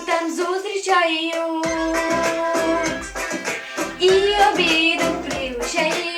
там зустрічають і обідом пригощають.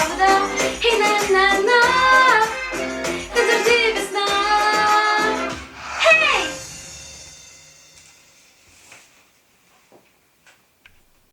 감사합니다.